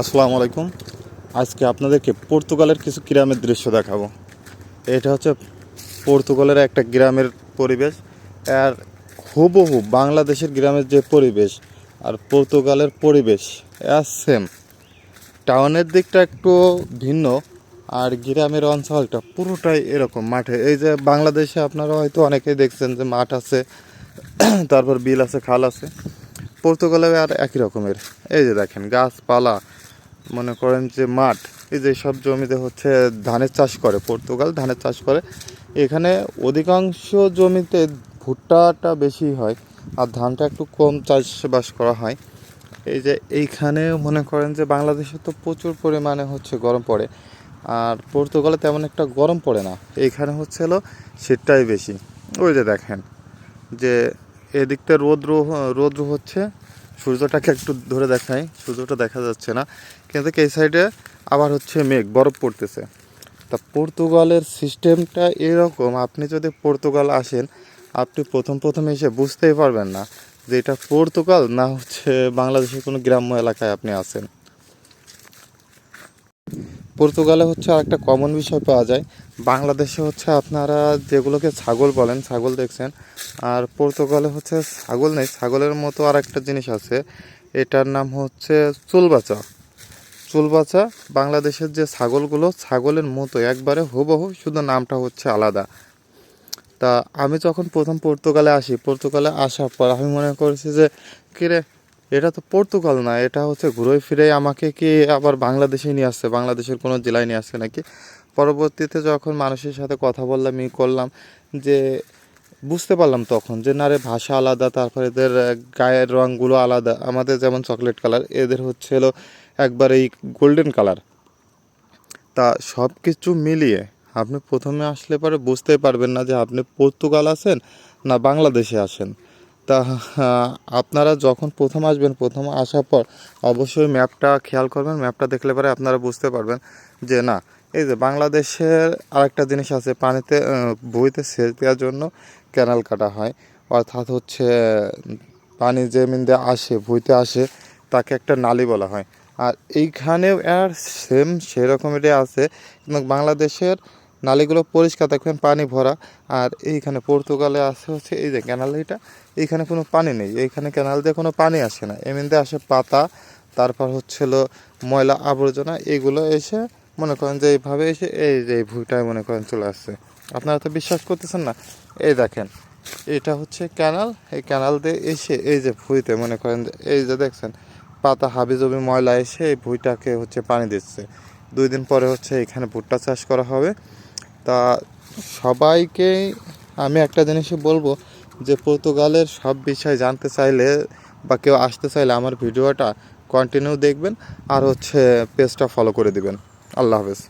আসসালামু আলাইকুম। আজকে আপনাদেরকে পর্তুগালের কিছু গ্রামের দৃশ্য দেখাবো। এটা হচ্ছে পর্তুগালের একটা গ্রামের পরিবেশ আর হুবহু বাংলাদেশের গ্রামের যে পরিবেশ আর পর্তুগালের পরিবেশ আর সেম টাউনের দিকটা একটু ভিন্ন আর গ্রামের অঞ্চলটা পুরোটাই এরকম মাঠে। এই যে বাংলাদেশে আপনারা হয়তো অনেকেই দেখছেন যে মাঠ আছে, তারপর বিল আছে, খাল আছে। পর্তুগালে আর একই রকমের। এই যে দেখেন, গাছপালা মনে করেন যে মাঠ, এই যে সব জমিতে হচ্ছে ধানের চাষ করে, পর্তুগাল ধানের চাষ করে, এখানে অধিকাংশ জমিতে ভুট্টাটা বেশি হয় আর ধানটা একটু কম চাষবাস করা হয়। এই যে এইখানে মনে করেন যে বাংলাদেশে তো প্রচুর পরিমাণে হচ্ছে গরম পড়ে, আর পর্তুগালে তেমন একটা গরম পড়ে না, এইখানে হচ্ছে হলো শীতটাই বেশি। ওই যে দেখেন যে এদিকটা রৌদ্র রৌদ্র হচ্ছে সূর্যটাকে একটু ধরে দেখাই। সূর্যটা দেখা যাচ্ছে না। কিন্তু এই সাইডে আবার হচ্ছে মেঘ, বরফ পড়তেছে। তা পর্তুগালের সিস্টেমটা এরকম, আপনি যদি পর্তুগাল আসেন, আপনি প্রথম প্রথম এসে বুঝতেই পারবেন না যে এটা পর্তুগাল না হচ্ছে বাংলাদেশের কোনো গ্রাম্য এলাকায় আপনি আছেন। পর্তুগালে হচ্ছে আরেকটা কমন বিষয় পাওয়া যায়। বাংলাদেশে হচ্ছে আপনারা যেগুলোকে ছাগল বলেন, ছাগল দেখছেন, আর পর্তুগালে হচ্ছে ছাগল নেই, ছাগলের মতো আর একটা জিনিস আছে, এটার নাম হচ্ছে চুলবাচা। চুলবাচা বাংলাদেশের যে ছাগলগুলো, ছাগলের মতো একবারে হুবহু শুধু নামটা হচ্ছে আলাদা। তা আমি যখন প্রথম পর্তুগালে আসি, পর্তুগালে আসার পর আমি মনে করেছি যে কিরে এটা তো পর্তুগাল না, এটা হচ্ছে ঘুরে ফিরে আমাকে কি আবার বাংলাদেশে নিয়ে আসছে, বাংলাদেশের কোনো জেলায় নিয়ে আসছে নাকি? পরবর্তীতে যখন মানুষের সাথে কথা বললাম, ই করলাম, যে বুঝতে পারলাম তখন যে, না রে, ভাষা আলাদা, তারপরে এদের গায়ের রঙগুলো আলাদা। আমাদের যেমন চকলেট কালার এদের হচ্ছে হলো একবার এই গোল্ডেন কালার তা সব কিছু মিলিয়ে আপনি প্রথমে আসলে পরে বুঝতেই পারবেন না যে, আপনি পর্তুগাল আছেন না বাংলাদেশে আসেন তা আপনারা যখন প্রথম আসবেন, প্রথম আসার পর অবশ্যই ম্যাপটা খেয়াল করবেন। ম্যাপটা দেখলে পরে আপনারা বুঝতে পারবেন যে, না, এই যে বাংলাদেশের আরেকটা জিনিস আছে, পানিতে বইতে সেচ দেওয়ার জন্য ক্যানাল কাটা হয়। অর্থাৎ হচ্ছে, পানি যে মিন্দে আসে, বইতে আসে, তাকে একটা নালি বলা হয়। আর এইখানেও আর সেম সেরকমেরই আছে। কিন্তু বাংলাদেশের নালীগুলো পরিষ্কার দেখবেন, পানি ভরা। আর এইখানে পর্তুগালে আছে হচ্ছে এই যে ক্যানাল এটা এইখানে কোনো পানি নেই। এইখানে ক্যানাল দিয়ে কোনো পানি আসে না। এমনিতে আসে পাতা, তারপর হচ্ছিল ময়লা, আবর্জনা, এগুলো এসে মনে করেন যে এইভাবে এসে এই যে ভুঁইটায় মনে করেন চলে আসছে। আপনারা তো বিশ্বাস করতেছেন না? এই দেখেন, এটা হচ্ছে ক্যানাল এই ক্যানাল দিয়ে এসে এই যে ভুঁইতে মনে করেন এই যে দেখছেন, পাতা, হাবি জবি, ময়লা এসে এই ভুঁইটাকে হচ্ছে পানি দিচ্ছে। দুই দিন পরে হচ্ছে এখানে ভুট্টা চাষ করা হবে। তা সবাইকে আমি একটা জিনিসই বলব যে পর্তুগালের সব বিষয় জানতে চাইলে বা কেউ আসতে চাইলে আমার ভিডিওটা কন্টিনিউ দেখবেন আর হচ্ছে পেজটা ফলো করে দিবেন। আল্লাহ হাফেজ।